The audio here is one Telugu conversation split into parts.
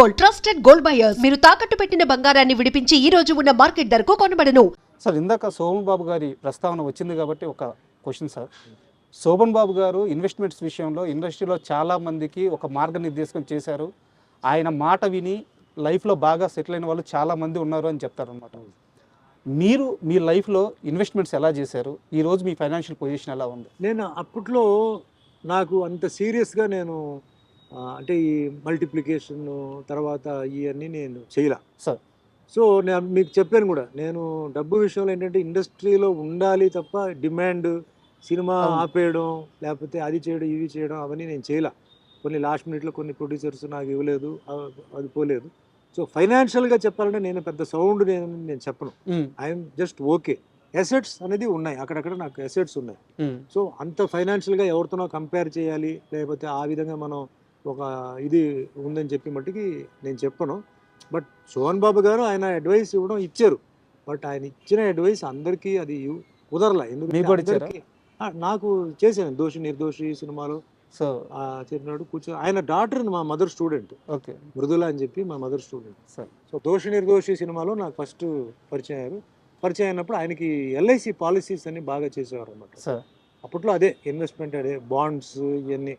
Gold trusted gold buyers. మీరు తాకట్టు పెట్టిన బంగారాన్ని విడిపించి ఈ రోజు ఉన్న మార్కెట్ ధరకు కొనబడను. సార్ ఇందాక శోభన్ బాబు గారి ప్రస్తావన వచ్చింది కాబట్టి ఒక క్వశ్చన్ సార్. శోభన్ బాబు గారు ఇన్వెస్ట్మెంట్స్ విషయంలో ఇండస్ట్రీలో చాలా మందికి ఒక మార్గనిర్దేశం చేశారు. ఆయన మాట విని లైఫ్లో బాగా సెటిల్ అయిన వాళ్ళు చాలా మంది ఉన్నారు అని చెప్తారనమాట మీరు మీ లైఫ్లో ఇన్వెస్ట్మెంట్స్ ఎలా చేశారు? ఈ రోజు మీ ఫైనాన్షియల్ పొజిషన్ ఎలా ఉంది? నేను అప్పట్లో నాకు అంత సీరియస్గా నేను అంటే ఈ మల్టిప్లికేషన్ తర్వాత ఇవన్నీ నేను చేయలే. సార్. సో నేను మీకు చెప్పాను కూడా నేను డబ్బు విషయంలో ఏంటంటే ఇండస్ట్రీలో ఉండాలి తప్ప డిమాండ్ సినిమా. ఆపేయడం లేకపోతే అది చేయడం ఇవి చేయడం అవన్నీ నేను చేయలే. కొన్ని లాస్ట్ మినిట్లో కొన్ని ప్రొడ్యూసర్స్ నాకు ఇవ్వలేదు అది పోలేదు. సో ఫైనాన్షియల్గా చెప్పాలంటే నేను పెద్ద సౌండ్ నేను నేను చెప్పను. I'm just okay. ఎసెట్స్ అనేది ఉన్నాయి అక్కడక్కడ నాకు ఎసెట్స్ ఉన్నాయి. సో అంత ఫైనాన్షియల్గా ఎవరితోనో కంపేర్ చేయాలి లేకపోతే ఆ విధంగా మనం ఒక ఇది ఉందని చెప్పి మట్టుకి నేను చెప్పను. బట్ సోహన్ బాబు గారు ఆయన అడ్వైస్ ఇవ్వడం ఇచ్చారు. బట్ ఆయన ఇచ్చిన అడ్వైస్ అందరికీ అది కుదరలే. ఎందుకంటే నాకు చేశాను. దోషి నిర్దోషి సినిమాలో సో చెప్పినాడు కూర్చో ఆయన డాక్టర్ మా మదర్ స్టూడెంట్ ఓకే. మృదుల అని చెప్పి మా mother student sir. So Doshi Nirdoshi సినిమాలో నాకు ఫస్ట్ పరిచయం అయ్యారు. పరిచయం అయినప్పుడు ఆయనకి ఎల్ఐసి పాలసీస్ అని బాగా చేసేవారు అన్నమాట సార్. అప్పట్లో అదే ఇన్వెస్ట్మెంట్ అదే బాండ్స్ ఇవన్నీ.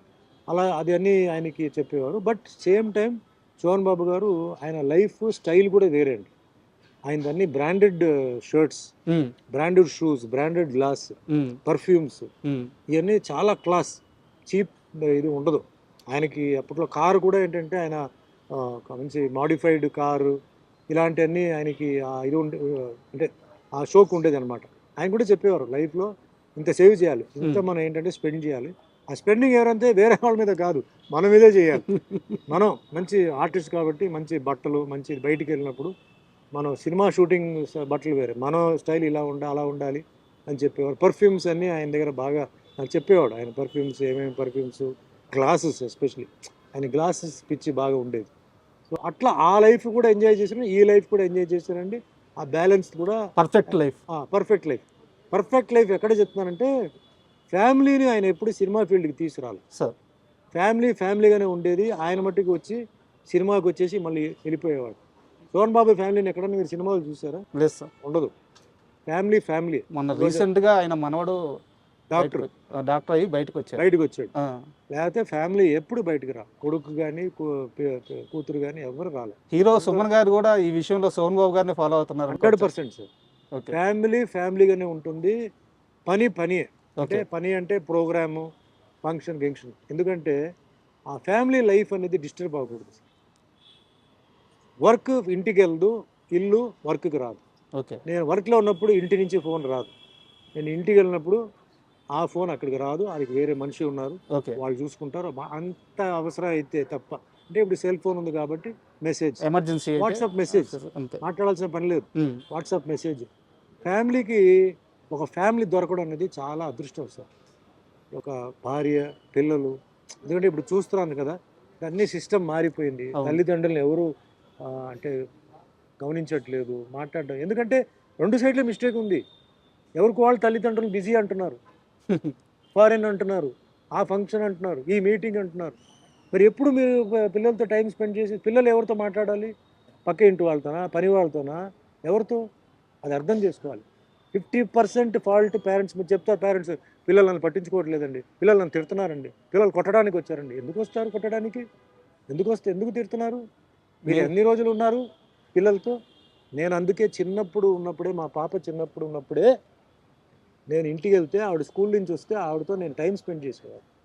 అలా అది అన్నీ ఆయనకి చెప్పేవారు. But same time Chohan Babu garu ఆయన లైఫ్ స్టైల్ కూడా వేరే అండి ఆయన అన్ని branded shirts branded shoes branded glass perfumes ఇవన్నీ చాలా క్లాస్ చీప్ ఇది ఉండదు. ఆయనకి అప్పట్లో కారు కూడా ఏంటంటే ఆయన మంచి మాడిఫైడ్ కారు ఇలాంటివన్నీ ఆయనకి ఇది ఉండే అంటే ఆ షోక్ ఉండేది అనమాట ఆయన కూడా చెప్పేవారు లైఫ్లో ఇంత సేవ్ చేయాలి. ఇంత. మనం ఏంటంటే స్పెండ్ చేయాలి. ఆ స్పెండింగ్ ఎవరంటే వేరే వాళ్ళ మీద కాదు మన మీదే చేయాలి. మనం మంచి ఆర్టిస్ట్ కాబట్టి మంచి బట్టలు మంచి బయటికి వెళ్ళినప్పుడు మనం సినిమా షూటింగ్ బట్టలు వేరే. మన స్టైల్ ఇలా ఉండాలి అలా ఉండాలి అని చెప్పేవారు పర్ఫ్యూమ్స్ అన్నీ ఆయన దగ్గర బాగా నాకు చెప్పేవాడు. ఆయన పర్ఫ్యూమ్స్ ఏమేమి పర్ఫ్యూమ్స్ గ్లాసెస్ ఎస్పెషలీ ఆయన గ్లాసెస్ పిచ్చి బాగా ఉండేది. సో అట్లా ఆ లైఫ్ కూడా ఎంజాయ్ చేశాను. ఈ లైఫ్ కూడా ఎంజాయ్ చేశానండి. ఆ బ్యాలెన్స్ కూడా perfect life perfect life perfect life ఎక్కడ చెప్తున్నానంటే ఫ్యామిలీని ఆయన ఎప్పుడు సినిమా ఫీల్డ్కి తీసుకురాలి సార్. ఫ్యామిలీ ఫ్యామిలీగానే ఉండేది. ఆయన మట్టుకు వచ్చి సినిమాకి వచ్చేసి మళ్ళీ వెళ్ళిపోయేవాడు. సోహన్ బాబు ఫ్యామిలీని ఎక్కడన్నా మీరు సినిమాలు చూసారా? లేదు సార్. ఉండదు. Family family. మొన్న రోజు- రీసెంట్గా ఆయన మనవడు డాక్టర్. డాక్టర్ అయ్యి బయటకు వచ్చారు బయటకు వచ్చాడు. లేకపోతే ఫ్యామిలీ ఎప్పుడు బయటకు రా కొడుకు కానీ కూతురు కానీ ఎవరు రాలే హీరో సుమన్ గారు కూడా ఈ విషయంలో సోహన్ బాబు గారిని ఫాలో అవుతున్నారు హండ్రెడ్ పర్సెంట్ సార్. ఫ్యామిలీ ఫ్యామిలీగానే ఉంటుంది. పని పని అంటే పని అంటే ప్రోగ్రాము ఫంక్షన్ గంక్షన్. ఎందుకంటే ఆ ఫ్యామిలీ లైఫ్ అనేది డిస్టర్బ్ అవ్వకూడదు. వర్క్ ఇంటికి వెళ్దు ఇల్లు వర్క్కి రాదు. ఓకే. నేను వర్క్లో ఉన్నప్పుడు ఇంటి నుంచి ఫోన్ రాదు. నేను ఇంటికి వెళ్ళినప్పుడు ఆ ఫోన్ అక్కడికి రాదు. అది వేరే మనిషి ఉన్నారు. ఓకే. వాళ్ళు చూసుకుంటారు. అంత అవసరం అయితే తప్ప. అంటే ఇప్పుడు సెల్ ఫోన్ ఉంది కాబట్టి మెసేజ్. Emergency WhatsApp message. మాట్లాడాల్సిన పని లేదు. WhatsApp message. ఫ్యామిలీకి ఒక ఫ్యామిలీ దొరకడం అనేది చాలా అదృష్టం సార్. ఒక భార్య పిల్లలు ఎందుకంటే ఇప్పుడు చూస్తున్నాను కదా అన్ని సిస్టమ్ మారిపోయింది. తల్లిదండ్రులను ఎవరు అంటే గమనించట్లేదు మాట్లాడడం. ఎందుకంటే రెండు సైడ్ల మిస్టేక్ ఉంది. ఎవరికి వాళ్ళు తల్లిదండ్రులు బిజీ అంటున్నారు. ఫారెన్ అంటున్నారు. ఆ ఫంక్షన్ అంటున్నారు. ఈ మీటింగ్ అంటున్నారు. మరి ఎప్పుడు మీరు పిల్లలతో టైం స్పెండ్ చేసి పిల్లలు ఎవరితో మాట్లాడాలి? పక్క ఇంటి వాళ్ళతోనా? పని వాళ్ళతోనా? ఎవరితో? అది అర్థం చేసుకోవాలి. ఫిఫ్టీ పర్సెంట్ ఫాల్ట్ పేరెంట్స్ మీరు చెప్తారు పేరెంట్స్ పిల్లలు నన్ను పట్టించుకోవట్లేదండి. పిల్లలు నన్ను తిడుతున్నారండి. పిల్లలు కొట్టడానికి వచ్చారండి. ఎందుకు వస్తారు కొట్టడానికి? ఎందుకు వస్తే ఎందుకు తిడుతున్నారు? మీరు నేను- ఎన్ని రోజులు ఉన్నారు పిల్లలతో? నేను అందుకే చిన్నప్పుడు ఉన్నప్పుడే మా పాప చిన్నప్పుడు ఉన్నప్పుడే నేను ఇంటికి వెళ్తే ఆవిడ స్కూల్ నుంచి వస్తే ఆవిడతో నేను టైం స్పెండ్ చేసేవాడు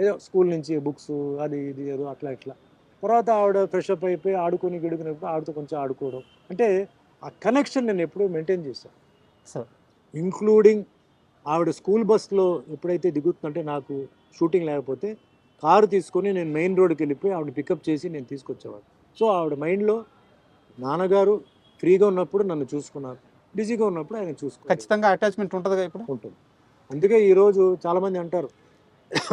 ఏదో స్కూల్ నుంచి బుక్స్ అది ఇది ఏదో అట్లా ఇట్లా. తర్వాత ఆవిడ ఫ్రెష్ అప్ అయిపోయి ఆడుకొని గిడుకునేప్పుడు ఆవిడతో కొంచెం ఆడుకోవడం. అంటే ఆ కనెక్షన్ నేను ఎప్పుడూ మెయింటైన్ చేశాను ఇంక్లూడింగ్ ఆవిడ స్కూల్ బస్లో ఎప్పుడైతే దిగుతుందంటే నాకు షూటింగ్ లేకపోతే కారు తీసుకొని నేను మెయిన్ రోడ్కి వెళ్ళిపోయి ఆవిడ పికప్ చేసి నేను తీసుకొచ్చేవాడు సో ఆవిడ మైండ్లో నాన్నగారు ఫ్రీగా ఉన్నప్పుడు నన్ను చూసుకున్నారు. బిజీగా ఉన్నప్పుడు ఆయన చూసుకున్నారు ఖచ్చితంగా అటాచ్మెంట్ ఉంటుందిగా ఇప్పుడు? ఉంటుంది. అందుకే ఈరోజు చాలామంది అంటారు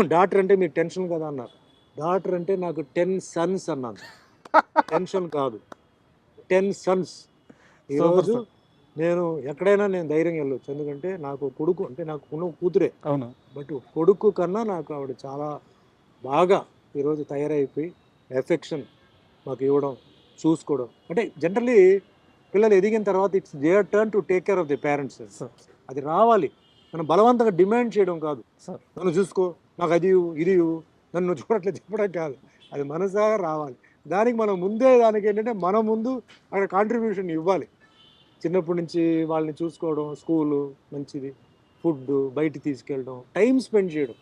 డాక్టర్ అంటే మీకు టెన్షన్ కదా అన్నారు. డాక్టర్ అంటే నాకు టెన్ సన్స్ అన్నాను. టెన్షన్ కాదు. Ten sons. ఈరోజు నేను ఎక్కడైనా నేను ధైర్యంగా వెళ్ళొచ్చు. ఎందుకంటే నాకు కొడుకు అంటే నాకు ఉన్న కూతురే. అవును. బట్ కొడుకు కన్నా నాకు ఆవిడ చాలా బాగా ఈరోజు తయారైపోయి ఎఫెక్షన్ మాకు ఇవ్వడం చూసుకోవడం. అంటే జనరలీ పిల్లలు ఎదిగిన తర్వాత it's their turn to take care of the parents. అది రావాలి. మనం బలవంతంగా డిమాండ్ చేయడం కాదు. సార్. నన్ను చూసుకో నాకు అది ఇవ్వు, ఇది నన్ను చూడట్లేదు చెప్పడం కాదు. అది మనసాగా రావాలి. దానికి మనం ముందే దానికి ఏంటంటే మనం ముందు అక్కడ కాంట్రిబ్యూషన్ ఇవ్వాలి. చిన్నప్పటి నుంచి వాళ్ళని చూసుకోవడం స్కూలు మంచిది. ఫుడ్ బయటికి తీసుకెళ్ళడం టైం స్పెండ్ చేయడం.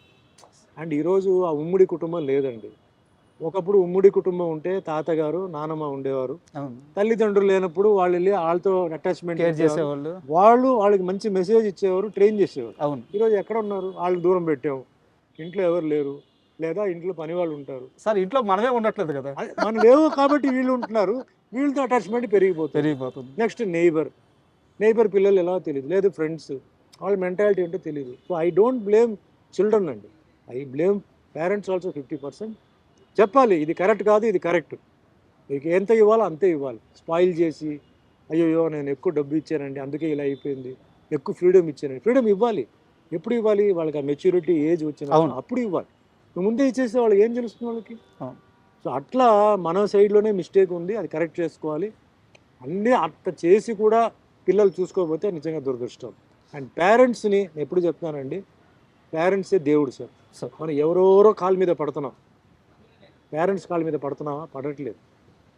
అండ్ ఈరోజు ఆ ఉమ్మడి కుటుంబం లేదండి. ఒకప్పుడు ఉమ్మడి కుటుంబం ఉంటే తాతగారు నానమ్మ ఉండేవారు. తల్లిదండ్రులు లేనప్పుడు వాళ్ళు వెళ్ళి వాళ్ళతో అటాచ్మెంట్ చేసేవాళ్ళు. వాళ్ళు వాళ్ళకి మంచి మెసేజ్ ఇచ్చేవారు ట్రైన్ చేసేవారు. అవును. ఈరోజు ఎక్కడ ఉన్నారు? వాళ్ళు దూరం పెట్టాం. ఇంట్లో ఎవరు లేరు. లేదా ఇంట్లో పని వాళ్ళు ఉంటారు. సార్ ఇంట్లో మనమే ఉండట్లేదు కదా. మనం లేవు కాబట్టి వీళ్ళు ఉంటున్నారు. వీళ్ళతో అటాచ్మెంట్ పెరిగిపోతుంది. పెరిగిపోతుంది. నెక్స్ట్ నైబర్ నైబర్ పిల్లలు ఎలా తెలియదు లేదు ఫ్రెండ్స్ వాళ్ళ మెంటాలిటీ ఏంటో తెలియదు so I don't blame children అండి. I blame parents also fifty percent చెప్పాలి ఇది కరెక్ట్ కాదు ఇది కరెక్ట్ మీకు ఎంత ఇవ్వాలో అంతే ఇవ్వాలి. స్పాయిల్ చేసి అయ్యో నేను ఎక్కువ డబ్బు ఇచ్చానండి అందుకే ఇలా అయిపోయింది. ఎక్కువ ఫ్రీడమ్ ఇచ్చానండి. ఫ్రీడమ్ ఇవ్వాలి. ఎప్పుడు ఇవ్వాలి? వాళ్ళకి ఆ మెచ్యూరిటీ ఏజ్ వచ్చిన అవును. అప్పుడు ఇవ్వాలి. నువ్వు ముందే ఇచ్చేస్తే వాళ్ళకి ఏం తెలుస్తుంది వాళ్ళకి. సో అట్లా మన సైడ్లోనే మిస్టేక్ ఉంది అది కరెక్ట్ చేసుకోవాలి. అన్నీ అట్ట చేసి కూడా పిల్లలు చూసుకోకపోతే నిజంగా దురదృష్టం. అండ్ పేరెంట్స్ని నేను ఎప్పుడు చెప్తానండి పేరెంట్సే దేవుడు సార్. సార్. మనం ఎవరెవరో కాళ్ళ మీద పడుతున్నాం. పేరెంట్స్ కాళ్ళ మీద పడుతున్నామా? పడట్లేదు.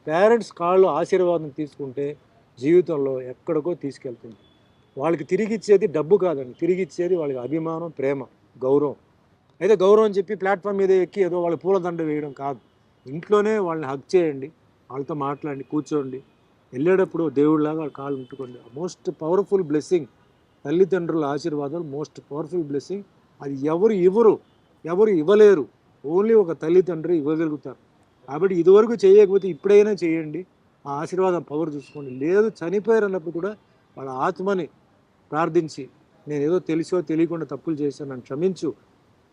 పేరెంట్స్ కాళ్ళు ఆశీర్వాదం తీసుకుంటే జీవితంలో ఎక్కడికో తీసుకెళ్తుంది. వాళ్ళకి తిరిగి ఇచ్చేది డబ్బు కాదండి తిరిగి ఇచ్చేది వాళ్ళకి అభిమానం ప్రేమ గౌరవం. అయితే గౌరవం చెప్పి ప్లాట్ఫామ్ మీద ఎక్కి ఏదో వాళ్ళ పూలదండ వేయడం కాదు. ఇంట్లోనే వాళ్ళని హక్ చేయండి వాళ్ళతో మాట్లాడండి కూర్చోండి. వెళ్ళేటప్పుడు దేవుడిలాగా వాళ్ళ కాళ్ళు ముట్టుకోండి. మోస్ట్ పవర్ఫుల్ బ్లెస్సింగ్ తల్లిదండ్రుల ఆశీర్వాదాలు మోస్ట్ పవర్ఫుల్ బ్లెస్సింగ్ అది ఎవరు ఇవ్వరు ఎవరు ఇవ్వలేరు. ఓన్లీ ఒక తల్లిదండ్రి ఇవ్వగలుగుతారు. కాబట్టి ఇదివరకు చేయకపోతే ఇప్పుడైనా చేయండి. ఆ ఆశీర్వాదం పవర్ చూసుకోండి. లేదు చనిపోయారు అన్నప్పుడు కూడా వాళ్ళ ఆత్మని ప్రార్థించి నేను ఏదో తెలిసో తెలియకుండా తప్పులు చేశాను నన్ను క్షమించు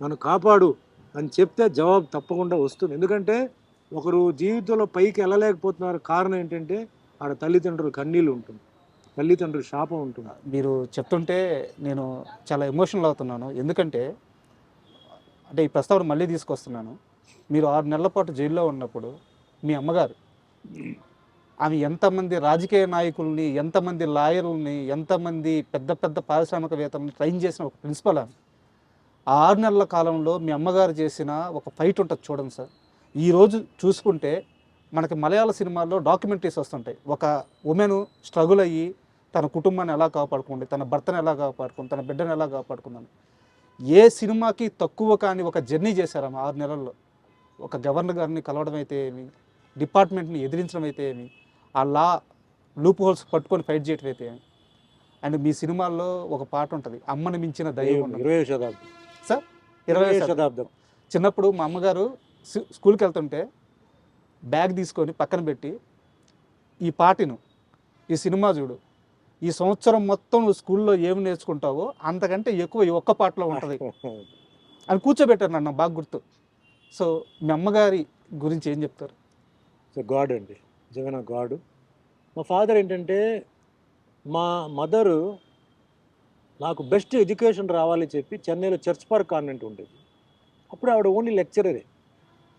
నన్ను కాపాడు అని చెప్తే జవాబు తప్పకుండా వస్తుంది. ఎందుకంటే ఒకరు జీవితంలో పైకి వెళ్ళలేకపోతున్నారు కారణం ఏంటంటే ఆడ తల్లిదండ్రుల కన్నీళ్ళు ఉంటుంది. తల్లిదండ్రుల శాపం ఉంటుంది. మీరు చెప్తుంటే నేను చాలా ఎమోషనల్ అవుతున్నాను. ఎందుకంటే అంటే ఈ ప్రస్తావన మళ్ళీ తీసుకొస్తున్నాను. మీరు ఆరు నెలల పాటు జైల్లో ఉన్నప్పుడు మీ అమ్మగారు ఆమె ఎంతమంది రాజకీయ నాయకుల్ని ఎంతమంది లాయర్లని ఎంతమంది పెద్ద పెద్ద పారిశ్రామికవేత్తలను ట్రైన్ చేసిన ఒక ప్రిన్సిపల్ ఆమె. ఆ ఆరు నెలల కాలంలో మీ అమ్మగారు చేసిన ఒక ఫైట్ ఉంటుంది చూడండి సార్. ఈరోజు చూసుకుంటే మనకి మలయాళ సినిమాల్లో డాక్యుమెంటరీస్ వస్తుంటాయి. ఒక ఉమెన్ స్ట్రగుల్ అయ్యి తన కుటుంబాన్ని ఎలా కాపాడుకుంది తన భర్తను ఎలా కాపాడుకుంది తన బిడ్డను ఎలా కాపాడుకుందని ఏ సినిమాకి తక్కువ కాని ఒక జర్నీ చేశారు ఆమె ఆరు నెలల్లో? ఒక గవర్నర్ గారిని కలవడం అయితే ఏమి? డిపార్ట్మెంట్ని ఎదిరించడం అయితే ఏమి? ఆ లా లూప్ హోల్స్ పట్టుకొని ఫైట్ చేయడం అయితే ఏమి? అండ్ మీ సినిమాల్లో ఒక పాట ఉంటుంది అమ్మని మించిన దైవం ఇరవై శతాబ్దం. సార్ ఇరవై ఇరవై శాతం. శతాబ్దం. చిన్నప్పుడు మా అమ్మగారు స్కూల్కి వెళ్తుంటే బ్యాగ్ తీసుకొని పక్కన పెట్టి ఈ పాటను ఈ సినిమా చూడు. ఈ సంవత్సరం మొత్తం నువ్వు స్కూల్లో ఏమి నేర్చుకుంటావో అంతకంటే ఎక్కువ ఈ ఒక్క పాటలో ఉంటుంది. అని కూర్చోబెట్టారు నన్ను బాగా గుర్తు. సో మీ అమ్మగారి గురించి ఏం చెప్తారు? సో గాడ్ అండి. జగన్ గాడ్. మా ఫాదర్ ఏంటంటే మా మదరు నాకు బెస్ట్ ఎడ్యుకేషన్ రావాలి చెప్పి చెన్నైలో చర్చ్ పార్క్ కాన్వెంట్ ఉండేది. అప్పుడు ఆవిడ ఓన్లీ లెక్చరరే.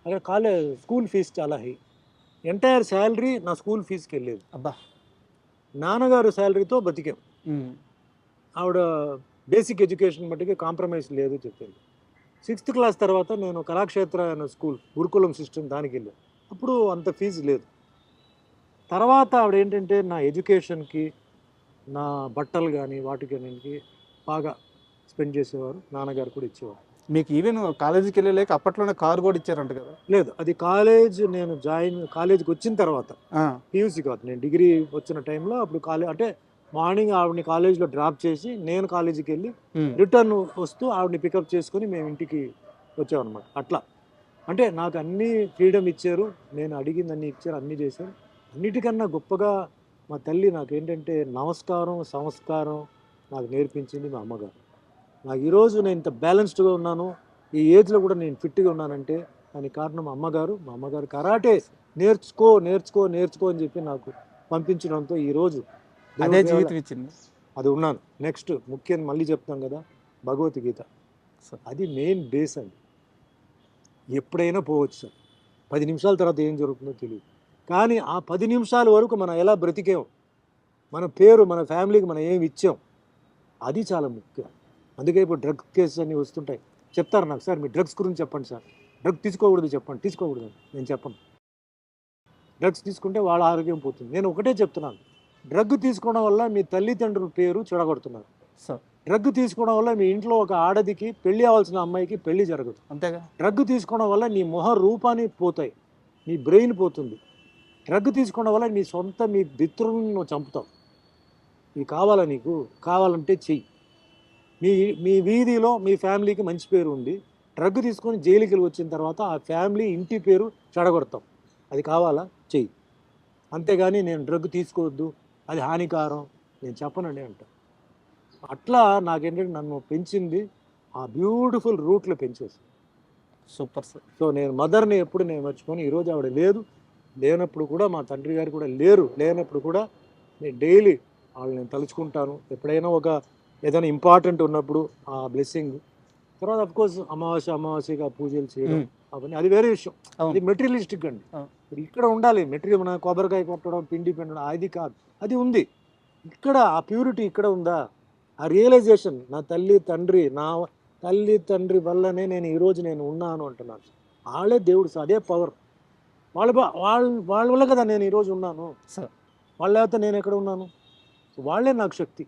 అక్కడ కాలేజ్ స్కూల్ ఫీజు చాలా హై. ఎంటైర్ శాలరీ నా స్కూల్ ఫీజుకి వెళ్ళేది. అబ్బా. నాన్నగారు శాలరీతో బతికాం. ఆవిడ బేసిక్ ఎడ్యుకేషన్ మట్టుకి కాంప్రమైజ్ లేదు చెప్పింది. సిక్స్త్ క్లాస్ తర్వాత నేను కళాక్షేత్ర అనే స్కూల్ గురుకులం సిస్టమ్ దానికి వెళ్ళాను. అప్పుడు అంత ఫీజు లేదు. తర్వాత ఆవిడ ఏంటంటే నా ఎడ్యుకేషన్కి నా బట్టలు కానీ వాటికి బాగా స్పెండ్ చేసేవారు. నాన్నగారు కూడా ఇచ్చేవారు. మీకు ఈవెన్ కాలేజీకి వెళ్ళలేక అప్పట్లోనే కారు కూడా ఇచ్చారంట కదా? లేదు అది కాలేజ్ నేను జాయిన్ కాలేజీకి వచ్చిన తర్వాత పీయూసీ కాదు నేను డిగ్రీ వచ్చిన టైంలో అప్పుడు కాలేజ్ అంటే మార్నింగ్ ఆవిడని కాలేజ్లో డ్రాప్ చేసి నేను కాలేజీకి వెళ్ళి రిటర్న్ వస్తూ ఆవిడని పికప్ చేసుకొని మేము ఇంటికి వచ్చామన్నమాట అట్లా. అంటే నాకు అన్ని ఫ్రీడమ్ ఇచ్చారు నేను అడిగింది అన్ని ఇచ్చారు అన్నీ చేశారు. అన్నిటికన్నా గొప్పగా మా తల్లి నాకు ఏంటంటే నమస్కారం సంస్కారం నాకు నేర్పించింది మా అమ్మగారు. నాకు ఈరోజు నేను ఇంత బ్యాలెన్స్డ్గా ఉన్నాను ఈ ఏజ్లో కూడా నేను ఫిట్గా ఉన్నానంటే దానికి కారణం మా అమ్మగారు మా అమ్మగారు కరాటే నేర్చుకో నేర్చుకో నేర్చుకో అని చెప్పి నాకు పంపించడంతో ఈరోజు అదే జీవితం ఇచ్చింది అది ఉన్నాను. నెక్స్ట్ ముఖ్యంగా మళ్ళీ చెప్తాం కదా భగవద్గీత. అది మెయిన్ బేస్ అండి. ఎప్పుడైనా పోవచ్చు సార్. పది నిమిషాల తర్వాత ఏం జరుగుతుందో తెలియదు. కానీ ఆ పది నిమిషాల వరకు మనం ఎలా బ్రతికాం మన పేరు మన ఫ్యామిలీకి మనం ఏమి ఇచ్చాం అది చాలా ముఖ్యం. అందుకే ఇప్పుడు డ్రగ్ కేసెస్ అన్నీ వస్తుంటాయి. చెప్తారు నాకు సార్ మీ డ్రగ్స్ గురించి చెప్పండి సార్. డ్రగ్ తీసుకోకూడదు చెప్పండి తీసుకోకూడదు. నేను చెప్పను. డ్రగ్స్ తీసుకుంటే వాళ్ళ ఆరోగ్యం పోతుంది. నేను ఒకటే చెప్తున్నాను. డ్రగ్ తీసుకోవడం వల్ల మీ తల్లిదండ్రుల పేరు చెడగొడుతున్నారు. సార్. డ్రగ్ తీసుకోవడం వల్ల మీ ఇంట్లో ఒక ఆడదికి పెళ్ళి అవ్వాల్సిన అమ్మాయికి పెళ్ళి జరగదు. అంతేగా? డ్రగ్ తీసుకోవడం వల్ల నీ మొహ రూపాన్ని పోతాయి. నీ బ్రెయిన్ పోతుంది. డ్రగ్ తీసుకోవడం వల్ల నీ సొంత మీ మిత్రులను చంపుతావు. ఇది కావాలా నీకు? కావాలంటే చెయ్యి. మీ మీ వీధిలో మీ ఫ్యామిలీకి మంచి పేరు ఉంది డ్రగ్ తీసుకొని జైలుకి వెళ్ళి వచ్చిన తర్వాత ఆ ఫ్యామిలీ ఇంటి పేరు చెడగొడతాం. అది కావాలా? చెయ్యి. అంతేగాని నేను డ్రగ్ తీసుకోవద్దు అది హానికారం నేను చెప్పనండి అంట అట్లా నాకేంటంటే నన్ను పెంచింది ఆ బ్యూటిఫుల్ రూట్లో పెంచేసి. Super sir. సో నేను మదర్ని ఎప్పుడు నేను మర్చిపోను ఈరోజు ఆవిడ లేదు లేనప్పుడు కూడా మా తండ్రి గారు కూడా లేరు లేనప్పుడు కూడా నేను డైలీ వాళ్ళని నేను తలుచుకుంటాను. ఎప్పుడైనా ఒక ఏదైనా ఇంపార్టెంట్ ఉన్నప్పుడు ఆ బ్లెస్సింగ్ తర్వాత అఫ్ కోర్స్ అమావాస్య అమావాస్యగా పూజలు చేయడం. అవన్నీ అది వేరే విషయం. అది మెటీరియలిస్టిక్ అండి. ఇక్కడ ఉండాలి మెటీరియల్ మన కొబ్బరికాయ కొట్టడం పిండి పిండడం అది కాదు. అది ఉంది. ఇక్కడ ఆ ప్యూరిటీ ఇక్కడ ఉందా? ఆ రియలైజేషన్ నా తల్లి తండ్రి నా తల్లి తండ్రి వల్లనే నేను ఈరోజు నేను ఉన్నాను అంటున్నాను వాళ్ళే దేవుడు సార్ అదే పవర్ వాళ్ళ వాళ్ళ వాళ్ళ వల్ల కదా నేను ఈరోజు ఉన్నాను. సార్. వాళ్ళ లేకపోతే నేను ఎక్కడ ఉన్నాను? వాళ్ళే నాకు శక్తి.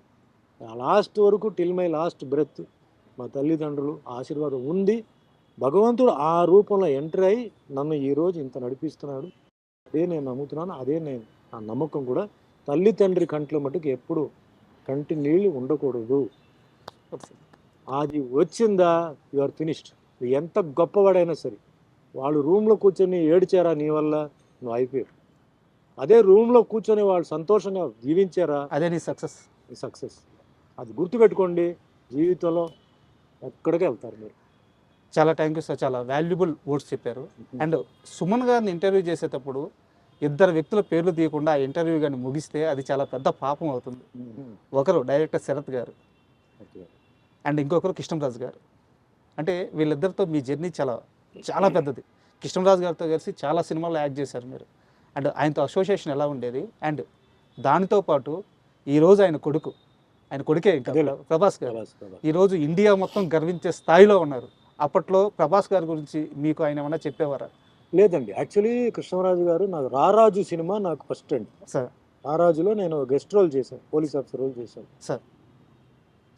లాస్ట్ వరకు టిల్ మై లాస్ట్ బ్రెత్ మా తల్లిదండ్రులు ఆశీర్వాదం ఉంది. భగవంతుడు ఆ రూపంలో ఎంటర్ అయ్యి నన్ను ఈరోజు ఇంత నడిపిస్తున్నాడు. అదే నేను నమ్ముతున్నాను. అదే నేను ఆ నమ్మకం కూడా తల్లి తండ్రి కంట్లో మటుకు ఎప్పుడు కంటి నీళ్ళు ఉండకూడదు. అది వచ్చిందా? You are finished. ఎంత గొప్పవాడైనా సరే వాళ్ళు రూమ్లో కూర్చొని ఏడ్చారా నీ వల్ల? నువ్వు అయిపోయావు. అదే రూమ్లో కూర్చొని వాళ్ళు సంతోషంగా జీవించారా? అదే నీ సక్సెస్. సక్సెస్. అది గుర్తుపెట్టుకోండి జీవితంలో ఎక్కడికి వెళ్తారు మీరు. చాలా థ్యాంక్ యూ సార్ చాలా వాల్యుబుల్ వర్డ్స్ చెప్పారు. అండ్ సుమన్ గారిని ఇంటర్వ్యూ చేసేటప్పుడు ఇద్దరు వ్యక్తుల పేర్లు తీయకుండా ఆ ఇంటర్వ్యూ కానీ ముగిస్తే అది చాలా పెద్ద పాపం అవుతుంది. ఒకరు డైరెక్టర్ శరత్ గారు అండ్ ఇంకొకరు కృష్ణరాజు గారు. అంటే వీళ్ళిద్దరితో మీ జర్నీ చాలా చాలా పెద్దది. కృష్ణరాజు గారితో కలిసి చాలా సినిమాల్లో యాక్ట్ చేశారు మీరు. అండ్ ఆయనతో అసోసియేషన్ ఎలా ఉండేది? అండ్ దానితో పాటు ఈరోజు ఆయన కొడుకు ఆయన కొడుకే ఇంకా. ప్రభాస్ గారు. ఈరోజు ఇండియా మొత్తం గర్వించే స్థాయిలో ఉన్నారు. అప్పట్లో ప్రభాస్ గారి గురించి మీకు ఆయన ఏమన్నా చెప్పేవారా? లేదండి. యాక్చువల్లీ కృష్ణరాజు గారు నాకు రారాజు సినిమా నాకు ఫస్ట్ అండి. సార్. రారాజులో నేను గెస్ట్ రోల్ చేశాను. పోలీస్ ఆఫీసర్ రోల్ చేశాను. సార్.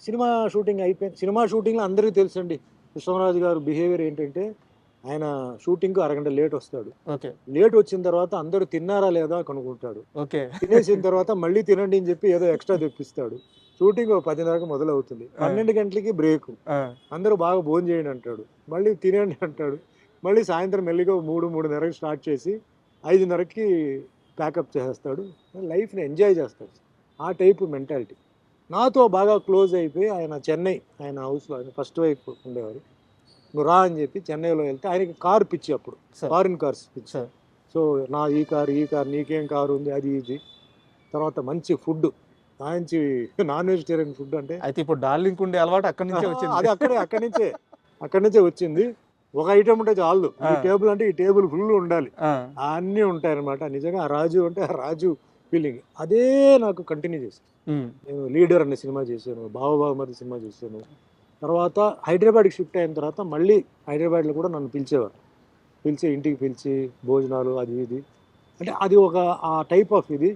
సినిమా షూటింగ్ అయిపోయింది. సినిమా షూటింగ్లో అందరికీ తెలుసండి. కృష్ణరాజు గారు బిహేవియర్ ఏంటంటే ఆయన షూటింగ్కి అరగంట లేట్ వస్తాడు. ఓకే. లేట్ వచ్చిన తర్వాత అందరూ తిన్నారా లేదా కనుక్కుంటాడు. ఓకే. తినేసిన తర్వాత మళ్ళీ తినండి అని చెప్పి ఏదో ఎక్స్ట్రా తెప్పిస్తాడు. షూటింగ్ పదిన్నరకు మొదలవుతుంది. పన్నెండు గంటలకి బ్రేక్. అందరూ బాగా భోజనం చేయండి అంటాడు. మళ్ళీ తినండి అంటాడు. మళ్ళీ సాయంత్రం మెల్లిగా మూడు మూడున్నరకి స్టార్ట్ చేసి ఐదున్నరకి ప్యాకప్ చేసేస్తాడు. లైఫ్ని ఎంజాయ్ చేస్తాడు. ఆ టైపు మెంటాలిటీ. నాతో బాగా క్లోజ్ అయిపోయి ఆయన చెన్నై ఆయన హౌస్లో ఆయన ఫస్ట్ వైఫ్ ఉండేవారు. నువ్వు రా అని చెప్పి చెన్నైలో వెళ్తే ఆయనకి కారు పిచ్చి అప్పుడు. ఫారిన్ కార్స్ పిచ్చి. సో నా ఈ కారు ఈ కారు నీకేం కారు ఉంది? అది ఇది. తర్వాత మంచి ఫుడ్ మంచి నాన్ వెజిటేరియన్ ఫుడ్ అంటే అయితే ఇప్పుడు డార్లింగ్ ఉండే అలవాటు అక్కడి నుంచే ఆ, అది వచ్చింది అక్కడే అక్కడి నుంచే అక్కడి నుంచే వచ్చింది. ఒక ఐటమ్ ఉంటే చాలు. ఈ. టేబుల్ అంటే ఈ టేబుల్ ఫుల్ ఉండాలి. అన్నీ ఉంటాయి అనమాట నిజంగా ఆ రాజు అంటే ఆ రాజు ఫీలింగ్. అదే నాకు కంటిన్యూ చేశాను ఉమ్, నేను లీడర్ అనే సినిమా చేశాను బావబావమరి సినిమా చేశాను. తర్వాత హైదరాబాద్కి షిఫ్ట్ అయిన తర్వాత మళ్ళీ హైదరాబాద్లో కూడా నన్ను పిలిచేవారు. పిలిచి ఇంటికి పిలిచి భోజనాలు అది ఇది. అంటే అది ఒక ఆ టైప్ ఆఫ్ ఇది.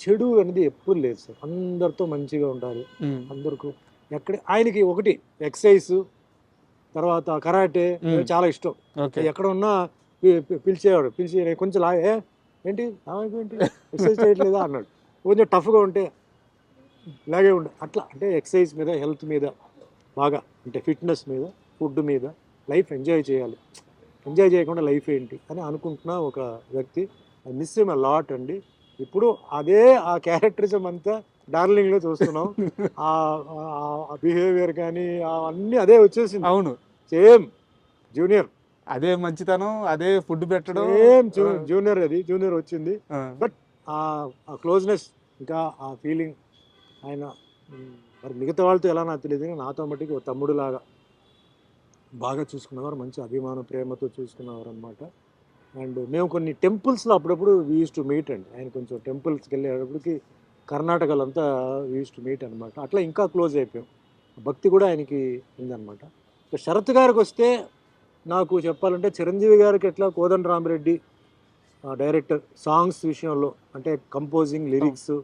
చెడు అనేది ఎప్పుడు లేదు సార్. అందరితో మంచిగా ఉండాలి అందరికీ ఎక్కడ ఆయనకి ఒకటి ఎక్సైజ్ తర్వాత కరాటే. చాలా ఇష్టం. ఎక్కడ ఉన్నా పిలిచేవాడు పిలిచి "నేను కొంచెం లా ఏ ఏంటి? ఏంటి? ఎక్సర్సైజ్ చేయట్లేదా? అన్నాడు. కొంచెం టఫ్గా ఉంటే ఇలాగే ఉండే. అట్లా అంటే ఎక్సర్సైజ్ మీద హెల్త్ మీద బాగా అంటే ఫిట్నెస్ మీద ఫుడ్ మీద లైఫ్ ఎంజాయ్ చేయాలి. ఎంజాయ్ చేయకుండా లైఫ్ ఏంటి అని అనుకుంటున్న ఒక వ్యక్తి. మిస్ ఎమ్ లాట్ అండి. ఇప్పుడు అదే ఆ క్యారెక్టరిజం అంతా డార్లింగ్లో చూస్తున్నాం. ఆ బిహేవియర్ కానీ అన్నీ అదే వచ్చేసింది. అవును. సేమ్ జూనియర్ అదే మంచితనం అదే ఫుడ్ పెట్టడం. సేమ్ జూనియర్ అది జూనియర్ వచ్చింది. ఆ, ఆ క్లోజ్నెస్ ఇంకా ఆ ఫీలింగ్ ఆయన మరి మిగతా వాళ్ళతో ఎలా నాకు తెలియదు కానీ నాతో మట్టుకి ఒక తమ్ముడు లాగా బాగా చూసుకున్నవారు మంచి అభిమాన ప్రేమతో చూసుకున్నవారు అనమాట అండ్ మేము కొన్ని టెంపుల్స్లో అప్పుడప్పుడు వీ యూస్ టు మీట్ అండి. ఆయన కొంచెం టెంపుల్స్కి వెళ్ళేటప్పటికి కర్ణాటకలో అంతా వీ యూస్ టు మీట్ అనమాట అట్లా ఇంకా క్లోజ్ అయిపోయాం. భక్తి కూడా ఆయనకి ఉందన్నమాట. ఇక శరత్ గారికి వస్తే నాకు చెప్పాలంటే చిరంజీవి గారికి ఎట్లా కోదండ రామిరెడ్డి డైరెక్టర్ సాంగ్స్ విషయంలో అంటే కంపోజింగ్ లిరిక్స్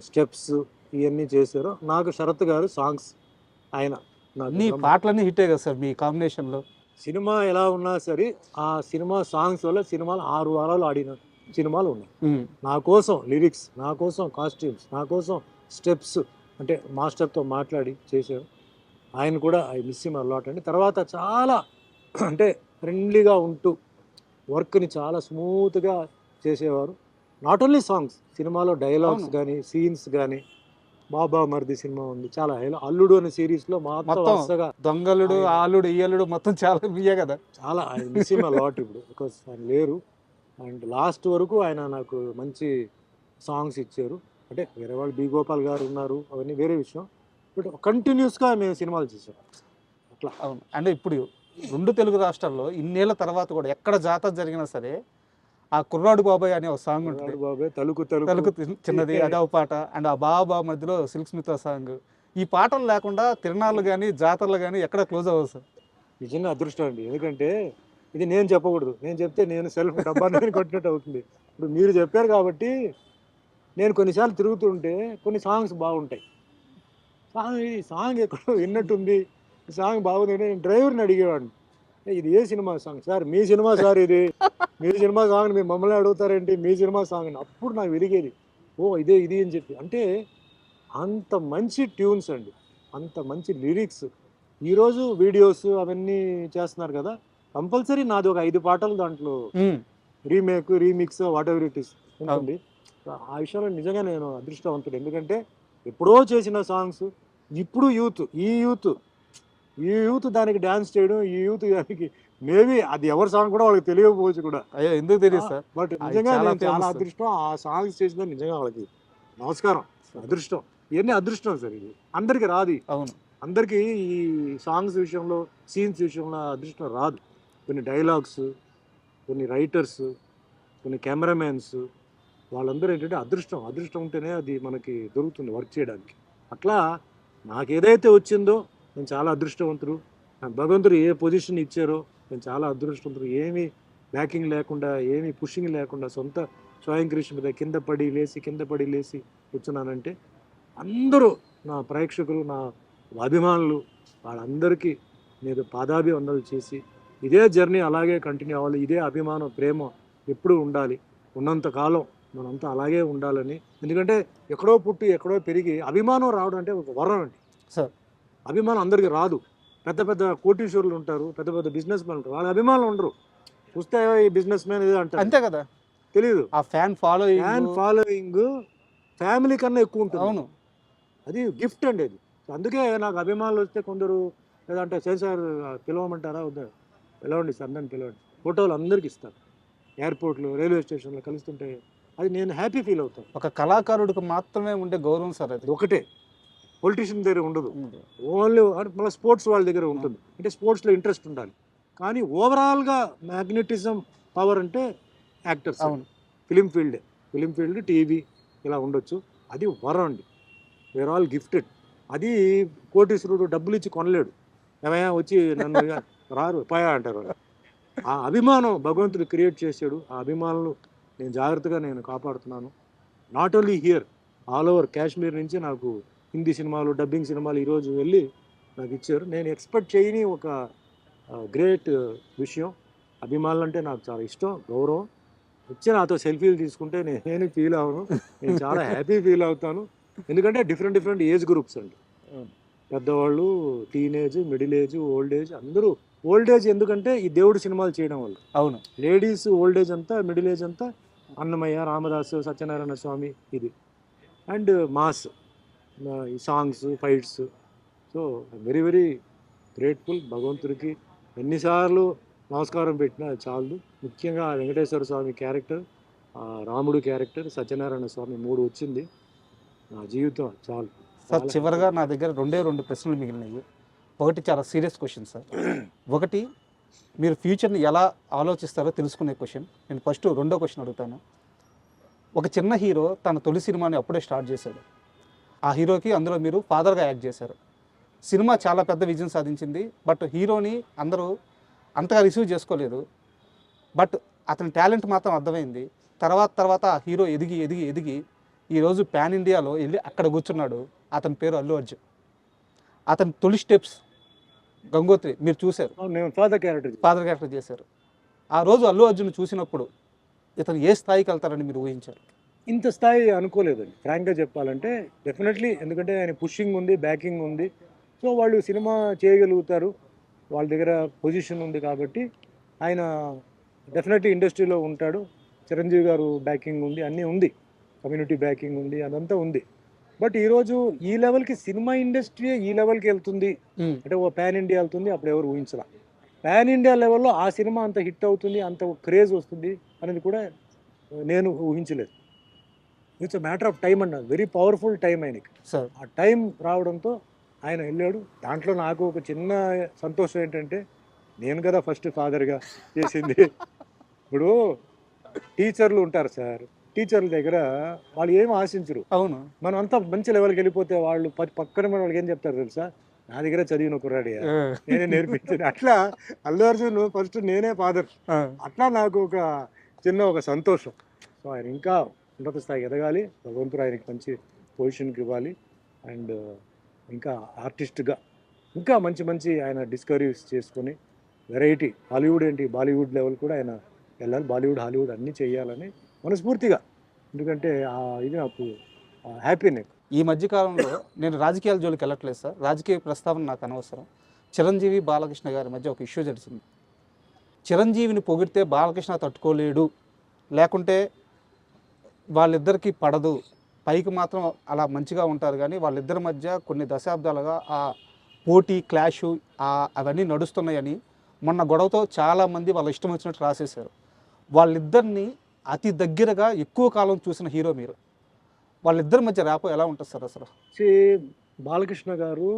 స్టెప్స్ ఇవన్నీ చేశారు. నాకు శరత్ గారు సాంగ్స్ ఆయన. బ్రహ్మ- పాటలన్నీ హిట్టే కదా సార్ మీ కాంబినేషన్లో సినిమా ఎలా ఉన్నా సరే ఆ సినిమా సాంగ్స్ వల్ల సినిమాలు ఆరు వారాలు ఆడిన సినిమాలు ఉన్నాయి. నా కోసం లిరిక్స్ నా కోసం కాస్ట్యూమ్స్ నా కోసం స్టెప్స్ అంటే మాస్టర్తో మాట్లాడి చేశారు. ఆయన కూడా ఐ మిస్ హిమ్ అలాట్ అండి. తర్వాత చాలా అంటే ఫ్రెండ్లీగా ఉంటూ వర్క్ని చాలా స్మూత్గా చేసేవారు. నాట్ ఓన్లీ సాంగ్స్ సినిమాలో డైలాగ్స్. కానీ సీన్స్ కానీ బాబా మరిది సినిమా ఉంది. చాలా హైలో అల్లుడు అనే సిరీస్లో మాత్రం మొత్తం. దొంగలుడు ఆలుడు ఇయ్యలుడు మొత్తం చాలా బియ్యే కదా? చాలా ఆయన హిమ్ లాట్ ఇప్పుడు. బికాస్ ఆయన లేరు. అండ్ లాస్ట్ వరకు ఆయన నాకు మంచి సాంగ్స్ ఇచ్చారు. అంటే వేరే వాళ్ళు బి గోపాల్ గారు ఉన్నారు అవన్నీ వేరే విషయం. బట్ కంటిన్యూస్గా మేము సినిమాలు చేసాం అట్లా. అవును. అంటే ఇప్పుడు రెండు తెలుగు రాష్ట్రాల్లో ఇన్నేళ్ళ తర్వాత కూడా ఎక్కడ జాతర జరిగినా సరే ఆ కుర్రాడు బాబాయ్ అనే ఒక సాంగ్ ఉంటుంది. బాబాయ్ తలుకు తలుకు. చిన్నది అదే ఒక పాట అండ్ ఆ బాబా మధ్యలో సిల్క్ స్మిత సాంగ్. ఈ పాటలు లేకుండా తిరణాలు కానీ జాతరలు కానీ ఎక్కడ క్లోజ్ అవ్వదు సార్. నిజంగా అదృష్టం అండి. ఎందుకంటే ఇది నేను చెప్పకూడదు. నేను చెప్తే నేను సెల్ఫ్ డబ్బా నేను కొట్టినట్టు అవుతుంది. ఇప్పుడు మీరు చెప్పారు కాబట్టి నేను కొన్నిసార్లు తిరుగుతుంటే కొన్ని సాంగ్స్ బాగుంటాయి. సాంగ్ ఈ సాంగ్ ఎక్కడో విన్నట్టుంది. ఈ సాంగ్ బాగుంది. అంటే నేను డ్రైవర్ని అడిగేవాడిని. "ఏ, ఇది ఏ సినిమా సాంగ్? సార్ మీ సినిమా సార్ ఇది. మీ సినిమా సాంగ్ మీరు మమ్మల్ని అడుగుతారేంటి? మీ సినిమా సాంగ్ అప్పుడు నాకు వెలిగేది. ఓ ఇదే ఇది అని చెప్పి. అంటే అంత మంచి ట్యూన్స్ అండి. అంత మంచి లిరిక్స్. ఈరోజు వీడియోస్ అవన్నీ చేస్తున్నారు కదా కంపల్సరీ నాది ఒక ఐదు పాటలు దాంట్లో remake remix whatever it is ఉంటుంది ఆ విషయంలో నిజంగా నేను అదృష్టవంతుడు. ఎందుకంటే ఎప్పుడో చేసిన సాంగ్స్ ఇప్పుడు యూత్ ఈ యూత్ ఈ యూత్ దానికి డ్యాన్స్ చేయడం ఈ యూత్ దానికి మేబీ అది ఎవరి సాంగ్ కూడా వాళ్ళకి తెలియకపోవచ్చు కూడా. అయ్యో ఎందుకు తెలియదు సార్? బట్ నిజంగా చాలా నేను చాలా famous. అదృష్టం. ఆ సాంగ్స్ చేసిన నిజంగా వాళ్ళకి నమస్కారం అదృష్టం. ఇవన్నీ అదృష్టం సార్ ఇది అందరికి రాదు. అవును. అందరికీ ఈ సాంగ్స్ విషయంలో సీన్స్ విషయంలో అదృష్టం రాదు. కొన్ని డైలాగ్స్ కొన్ని రైటర్స్ కొన్ని కెమెరామెన్స్ వాళ్ళందరూ ఏంటంటే అదృష్టం. అదృష్టం ఉంటేనే అది మనకి దొరుకుతుంది వర్క్ చేయడానికి. అట్లా నాకు ఏదైతే వచ్చిందో నేను చాలా అదృష్టవంతుడు. నాకు భగవంతుడు ఏ పొజిషన్ ఇచ్చారో నేను చాలా అదృష్టవంతుడు. ఏమీ బ్యాకింగ్ లేకుండా ఏమీ పుషింగ్ లేకుండా సొంత స్వయం కృషి మీద కింద పడి లేచి కింద పడి లేచి కూర్చున్నానంటే అందరూ నా ప్రేక్షకులు నా అభిమానులు వాళ్ళందరికీ నేను పాదాభివందనలు చేసి ఇదే జర్నీ అలాగే కంటిన్యూ అవ్వాలి. ఇదే అభిమానం ప్రేమ ఎప్పుడూ ఉండాలి. ఉన్నంతకాలం మనంతా అలాగే ఉండాలని. ఎందుకంటే ఎక్కడో పుట్టి ఎక్కడో పెరిగి అభిమానం రావడం అంటే ఒక వరం అండి. సార్. అభిమానం అందరికీ రాదు. పెద్ద పెద్ద కోటీశ్వరులు ఉంటారు పెద్ద పెద్ద బిజినెస్ మ్యాన్ ఉంటారు. వాళ్ళ అభిమానులు ఉండరు. చూస్తే ఈ బిజినెస్ మ్యాన్ ఏదో అంటారు. అంతే కదా? తెలియదు ఆ fan follow fan following family కన్నా ఎక్కువ ఉంటుంది. అవును. అది గిఫ్ట్ అండి అది. అందుకే నాకు అభిమానులు వస్తే కొందరు లేదంటే సార్ సార్ పిలవమంటారా? వద్దా? పిలవండి సార్ నన్ను పిలవండి. ఫోటోలు అందరికి ఇస్తారు. ఎయిర్పోర్ట్లో రైల్వే స్టేషన్లో కలుస్తుంటే అది నేను హ్యాపీ ఫీల్ అవుతాను. ఒక కళాకారుడికి మాత్రమే ఉండే గౌరవం సార్ అది ఒకటే. పొలిటీషియన్ దగ్గర ఉండదు. ఓన్లీ మళ్ళీ స్పోర్ట్స్ వాళ్ళ దగ్గర ఉంటుంది. అంటే స్పోర్ట్స్లో ఇంట్రెస్ట్ ఉండాలి. కానీ ఓవరాల్గా మ్యాగ్నెటిజం పవర్ అంటే యాక్టర్స్ అవును. Film field film field TV ఇలా ఉండొచ్చు. అది వరం అండి. వేర్ ఆల్ గిఫ్టెడ్ అది కోటీశ్వరుడు డబ్బులు ఇచ్చి కొనలేడు. ఏమయ్యా వచ్చి నన్ను రారు పాయా అంటారు. ఆ అభిమానం భగవంతుడు క్రియేట్ చేశాడు. ఆ అభిమానులు నేను జాగ్రత్తగా నేను కాపాడుతున్నాను. Not only here all over Kashmir నుంచి నాకు హిందీ సినిమాలు డబ్బింగ్ సినిమాలు ఈరోజు వెళ్ళి నాకు ఇచ్చారు. నేను ఎక్స్పెక్ట్ చేయని ఒక గ్రేట్ విషయం. అభిమానులు అంటే నాకు చాలా ఇష్టం గౌరవం. వచ్చి నాతో సెల్ఫీలు తీసుకుంటే నేను ఫీల్ అవను నేను చాలా హ్యాపీ ఫీల్ అవుతాను. ఎందుకంటే డిఫరెంట్ డిఫరెంట్ ఏజ్ గ్రూప్స్ అండి. పెద్దవాళ్ళు teenage middle age old age అందరూ ఓల్డ్ ఏజ్ ఎందుకంటే ఈ దేవుడు సినిమాలు చేయడం వల్ల. అవును. లేడీస్ ఓల్డ్ ఏజ్ అంతా మిడిల్ ఏజ్ అంతా అన్నమయ్య రామదాసు సత్యనారాయణ స్వామి ఇది. And mass. ఈ songs fights so very very grateful భగవంతుడికి. ఎన్నిసార్లు నమస్కారం పెట్టినా చాలు ముఖ్యంగా వెంకటేశ్వర స్వామి క్యారెక్టర్ రాముడు క్యారెక్టర్ సత్యనారాయణ స్వామి మూడు వచ్చింది. నా జీవితం చాలు. సార్ చివరిగా నా దగ్గర రెండే రెండు ప్రశ్నలు మిగిలినాయి ఒకటి చాలా సీరియస్ క్వశ్చన్ సార్ ఒకటి మీరు ఫ్యూచర్ని ఎలా ఆలోచిస్తారో తెలుసుకునే క్వశ్చన్ నేను ఫస్ట్ రెండో క్వశ్చన్ అడుగుతాను. ఒక చిన్న హీరో తన తొలి సినిమాని అప్పుడే స్టార్ట్ చేశాడు. ఆ హీరోకి అందులో మీరు ఫాదర్గా యాక్ట్ చేశారు. సినిమా చాలా పెద్ద విజయం సాధించింది. బట్ హీరోని అందరూ అంతగా రిసీవ్ చేసుకోలేదు. బట్ అతని టాలెంట్ మాత్రం అర్థమైంది. తర్వాత తర్వాత ఆ హీరో ఎదిగి ఎదిగి ఎదిగి ఈరోజు పాన్ ఇండియాలో వెళ్ళి అక్కడ కూర్చున్నాడు. అతని పేరు అల్లు అర్జున్. అతని తొలి స్టెప్స్ గంగోత్రి మీరు చూశారు. ఫాదర్ క్యారెక్టర్ ఫాదర్ క్యారెక్టర్ చేశారు. ఆ రోజు అల్లు అర్జున్ చూసినప్పుడు ఇతను ఏ స్థాయికి వెళ్తారని మీరు ఊహించారు? ఇంత స్థాయి అనుకోలేదండి. ఫ్రాంక్గా చెప్పాలంటే డెఫినెట్లీ ఎందుకంటే ఆయన పుషింగ్ ఉంది బ్యాకింగ్ ఉంది. సో వాళ్ళు సినిమా చేయగలుగుతారు. వాళ్ళ దగ్గర పొజిషన్ ఉంది కాబట్టి ఆయన డెఫినెట్లీ ఇండస్ట్రీలో ఉంటాడు. చిరంజీవి గారు బ్యాకింగ్ ఉంది అన్నీ ఉంది. కమ్యూనిటీ బ్యాకింగ్ ఉంది అదంతా ఉంది. బట్ ఈరోజు ఈ లెవెల్కి సినిమా ఇండస్ట్రీ ఈ లెవెల్కి వెళ్తుంది? అంటే ఓ పాన్ ఇండియా వెళ్తుంది అప్పుడు ఎవరు ఊహించరా? పాన్ ఇండియా లెవెల్లో ఆ సినిమా అంత హిట్ అవుతుంది అంత క్రేజ్ వస్తుంది అనేది కూడా నేను ఊహించలేదు. ఇట్స్ మ్యాటర్ ఆఫ్ టైం అన్న వెరీ పవర్ఫుల్ టైం ఆయనకి. సార్ ఆ టైం రావడంతో ఆయన వెళ్ళాడు. దాంట్లో నాకు ఒక చిన్న సంతోషం ఏంటంటే నేను కదా ఫస్ట్ ఫాదర్గా చేసింది. ఇప్పుడు టీచర్లు ఉంటారు సార్. టీచర్ల దగ్గర వాళ్ళు ఏం ఆశించరు. అవును. మనం అంతా మంచి లెవెల్కి వెళ్ళిపోతే వాళ్ళు పక్కన మన వాళ్ళకి ఏం చెప్తారు తెలుసా? నా దగ్గర చదివిన కుర్రాడి నేనే నేర్పించింది అట్లా అల్లు అర్జున్ ఫస్ట్ నేనే ఫాదర్ అట్లా నాకు ఒక చిన్న ఒక సంతోషం. సో ఆయన ఇంకా ఉన్నత స్థాయికి ఎదగాలి భగవంతుడు ఆయనకి మంచి పొజిషన్కి ఇవ్వాలి. అండ్ ఇంకా ఆర్టిస్ట్గా ఇంకా మంచి మంచి ఆయన డిస్కవరీస్ చేసుకొని వెరైటీ హాలీవుడ్ ఏంటి బాలీవుడ్ లెవెల్ కూడా ఆయన వెళ్ళాలి. బాలీవుడ్ హాలీవుడ్ అన్నీ చేయాలని మనస్ఫూర్తిగా. ఎందుకంటే ఆ ఇది నాకు హ్యాపీ నాకు. ఈ మధ్యకాలంలో నేను రాజకీయాల జోలికి వెళ్ళట్లేదు సార్. రాజకీయ ప్రస్తావన నాకు అనవసరం. చిరంజీవి బాలకృష్ణ గారి మధ్య ఒక ఇష్యూ జరిగింది. చిరంజీవిని పొగిడితే బాలకృష్ణ తట్టుకోలేడు. లేకుంటే వాళ్ళిద్దరికీ పడదు. పైకి మాత్రం అలా మంచిగా ఉంటారు కానీ వాళ్ళిద్దరి మధ్య కొన్ని దశాబ్దాలుగా ఆ పోటీ క్లాషు అవన్నీ నడుస్తున్నాయని మొన్న గొడవతో చాలామంది వాళ్ళ ఇష్టం వచ్చినట్టు రాసేశారు. వాళ్ళిద్దరిని అతి దగ్గరగా ఎక్కువ కాలం చూసిన హీరో మీరు. వాళ్ళిద్దరి మధ్య ర్యాపో ఎలా ఉంటుంది సార్ అసలు? బాలకృష్ణ గారు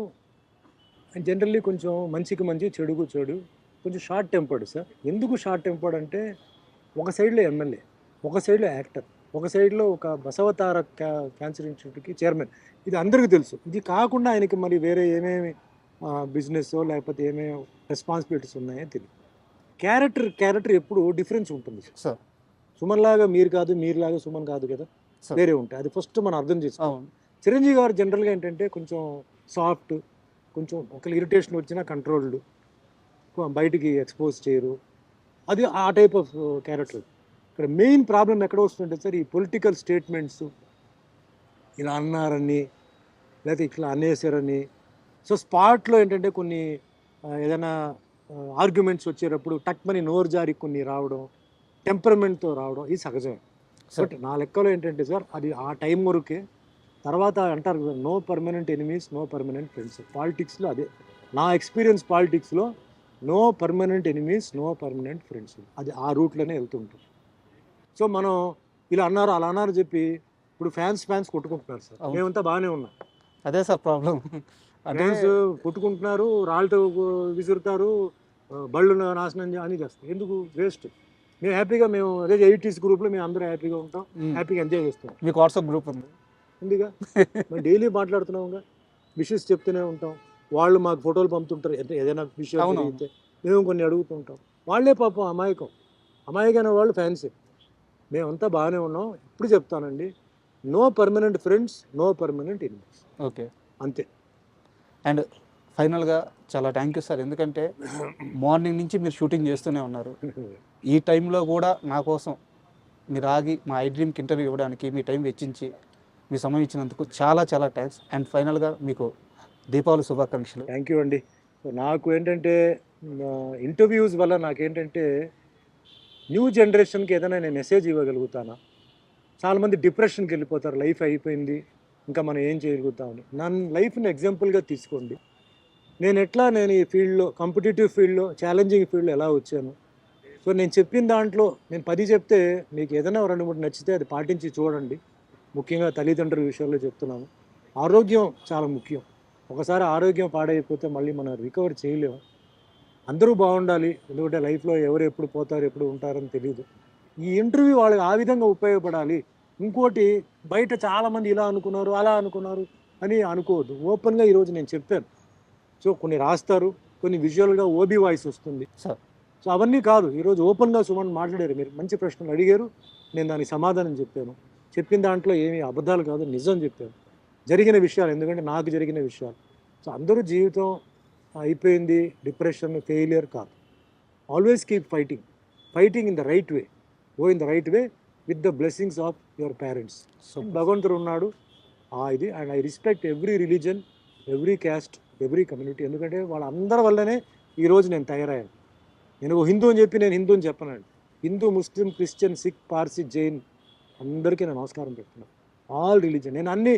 జనరల్లీ కొంచెం మంచికి మంచి చెడుకు చెడు కొంచెం షార్ట్ టెంపర్డ్ సార్. ఎందుకు షార్ట్ టెంపర్డ్ అంటే ఒక సైడ్లో ఎమ్మెల్యే ఒక సైడ్లో యాక్టర్. ఒక సైడ్లో ఒక బసవతార క్యా క్యాన్సర్ ఇన్స్టిట్యూట్కి చైర్మన్. ఇది అందరికీ తెలుసు. ఇది కాకుండా ఆయనకి మరి వేరే ఏమేమి బిజినెస్ లేకపోతే ఏమేమి రెస్పాన్సిబిలిటీస్ ఉన్నాయో తెలియదు క్యారెక్టర్ క్యారెక్టర్ ఎప్పుడు డిఫరెన్స్ ఉంటుంది. సార్. సుమన్ లాగా మీరు కాదు మీరులాగా సుమన్ కాదు కదా. వేరే ఉంటాయి. అది ఫస్ట్ మనం అర్థం చేసుకోవాలి. చిరంజీవి గారు జనరల్గా ఏంటంటే కొంచెం సాఫ్ట్ కొంచెం ఒకళ్ళు ఇరిటేషన్ వచ్చినా కంట్రోల్డ్ బయటికి ఎక్స్పోజ్ చేయరు. అది ఆ టైప్ ఆఫ్ క్యారెక్టర్. ఇక్కడ మెయిన్ ప్రాబ్లం ఎక్కడ వస్తుందంటే సార్ ఈ పొలిటికల్ స్టేట్మెంట్స్ ఇలా అన్నారని లేకపోతే ఇట్లా అనేసారని సో స్పాట్లో ఏంటంటే కొన్ని ఏదైనా ఆర్గ్యుమెంట్స్ వచ్చేటప్పుడు టక్మని నోరు జారి కొన్ని రావడం టెంపర్మెంట్తో రావడం ఇది సహజమే. సార్ బట్ నా లెక్కలో ఏంటంటే సార్ అది ఆ టైం వరకే తర్వాత అంటారు కదా no permanent enemies no permanent friends పాలిటిక్స్లో అదే. నా ఎక్స్పీరియన్స్ పాలిటిక్స్లో no permanent enemies no permanent friends అది ఆ రూట్లోనే వెళ్తుంటాం సో మనం ఇలా అన్నారు అలా అన్నారు చెప్పి ఇప్పుడు ఫ్యాన్స్ ఫ్యాన్స్ కొట్టుకుంటున్నారు సార్. మేమంతా బాగానే ఉన్నాం. అదే సార్ ప్రాబ్లం ఫ్యాన్స్ కొట్టుకుంటున్నారు రాళ్ళతో విసురుతారు బళ్ళు నాశనం అని చేస్తారు. ఎందుకు? వేస్ట్. మేము హ్యాపీగా మేము అదే ఎయిటీస్ గ్రూప్లో మేము అందరూ హ్యాపీగా ఉంటాం హ్యాపీగా ఎంజాయ్ చేస్తాం. మీకు వాట్సాప్ గ్రూప్ ఉంది. ఉందిగా మేము డైలీ మాట్లాడుతున్నాంగా విషెస్ చెప్తూనే ఉంటాం. వాళ్ళు మాకు ఫోటోలు పంపుతుంటారు. ఏదైనా విషయం మేము కొన్ని అడుగుతుంటాం. వాళ్ళే పాపం అమాయకం. అమాయకమైన వాళ్ళు ఫ్యాన్సే. మేమంతా బాగానే ఉన్నాం. ఇప్పుడు చెప్తానండి. No permanent friends no permanent enemies okay. అంతే. అండ్ ఫైనల్గా చాలా థ్యాంక్ యూ సార్. ఎందుకంటే మార్నింగ్ నుంచి మీరు షూటింగ్ చేస్తూనే ఉన్నారు. ఈ టైంలో కూడా నా కోసం మీరు ఆగి మా ఐ డ్రీమ్కి ఇంటర్వ్యూ ఇవ్వడానికి మీ టైం వెచ్చించి మీ సమయం ఇచ్చినందుకు చాలా చాలా థ్యాంక్స్. అండ్ ఫైనల్గా మీకు దీపావళి శుభాకాంక్షలు. థ్యాంక్ యూ అండి. నాకు ఏంటంటే ఇంటర్వ్యూస్ వల్ల నాకేంటంటే న్యూ జనరేషన్కి ఏదైనా నేను మెసేజ్ ఇవ్వగలుగుతానా? చాలామంది డిప్రెషన్కి వెళ్ళిపోతారు. లైఫ్ అయిపోయింది. ఇంకా మనం ఏం చేయగలుగుతామని నన్ను లైఫ్ని ఎగ్జాంపుల్గా తీసుకోండి. నేను ఎట్లా నేను ఈ ఫీల్డ్లో కాంపిటేటివ్ ఫీల్డ్లో ఛాలెంజింగ్ ఫీల్డ్లో ఎలా వచ్చాను? సో నేను చెప్పిన దాంట్లో నేను పది చెప్తే మీకు ఏదైనా రెండు మూడు నచ్చితే అది పాటించి చూడండి. ముఖ్యంగా తల్లిదండ్రుల విషయంలో చెప్తున్నాను. ఆరోగ్యం చాలా ముఖ్యం. ఒకసారి ఆరోగ్యం పాడైపోతే మళ్ళీ మనం రికవర్ చేయలేము. అందరూ బాగుండాలి. ఎందుకంటే లైఫ్లో ఎవరు ఎప్పుడు పోతారు ఎప్పుడు ఉంటారని తెలియదు ఈ ఇంటర్వ్యూ వాళ్ళకి ఆ విధంగా ఉపయోగపడాలి. ఇంకోటి బయట చాలామంది ఇలా అనుకున్నారు అలా అనుకున్నారు అని అనుకోవద్దు. ఓపెన్గా ఈరోజు నేను చెప్పాను. సో కొన్ని రాస్తారు కొన్ని విజువల్గా ఓబీ వాయిస్ వస్తుంది. సార్. సో అవన్నీ కాదు. ఈరోజు ఓపెన్గా సుమన్ మాట్లాడారు. మీరు మంచి ప్రశ్నలు అడిగారు. నేను దానికి సమాధానం చెప్పాను. చెప్పిన దాంట్లో ఏమీ అబద్ధాలు కాదు నిజం చెప్పాను. జరిగిన విషయాలు ఎందుకంటే నాకు జరిగిన విషయాలు. సో అందరూ జీవితం అయిపోయింది డిప్రెషన్ ఫెయిలియర్ కాదు. Always keep fighting fighting in the right way go in the right way with the blessings of your parents so భగవంతుడు ఉన్నాడు. ఆ ఇది. And I respect every religion every caste every community ఎందుకంటే వాళ్ళందరి వల్లనే ఈరోజు నేను తయారయ్యాను. నేను ఒక హిందూ అని చెప్పి నేను హిందూ అని చెప్పనండి హిందూ ముస్లిం క్రిస్టియన్ సిక్ పార్సీ జైన్ అందరికీ నేను నమస్కారం పెడుతున్నాను. ఆల్ రిలీజన్ నేను అన్ని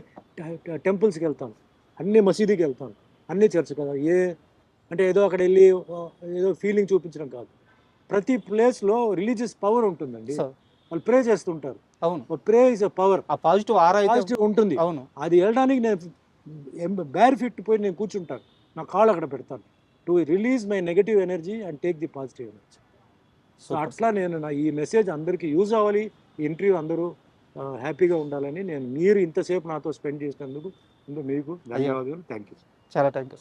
టెంపుల్స్కి వెళ్తాను. అన్ని మసీదుకి వెళ్తాను. అన్ని చర్చ్ కదా ఏ అంటే ఏదో అక్కడ వెళ్ళి ఏదో ఫీలింగ్ చూపించడం కాదు. ప్రతి ప్లేస్లో రిలీజియస్ పవర్ ఉంటుందండి. వాళ్ళు ప్రే చేస్తుంటారు. అవును. ప్రే ఇస్ అ పవర్ ఆ పాజిటివ్ ఆరా పాజిటివ్ ఉంటుంది. అవును. అది వెళ్ళడానికి నేను బేర్ ఫిట్ పోయి నేను కూర్చుంటాను. నా కాళ్ళు అక్కడ పెడతాను. To release my negative energy and take the positive energy so. అట్లా నేను నా ఈ మెసేజ్ అందరికీ యూజ్ అవ్వాలి. ఇంటర్వ్యూ అందరూ హ్యాపీగా ఉండాలని నేను మీరు ఇంతసేపు నాతో స్పెండ్ చేసినందుకు మీకు ధన్యవాదాలు. థ్యాంక్ యూ చాలా థ్యాంక్ యూ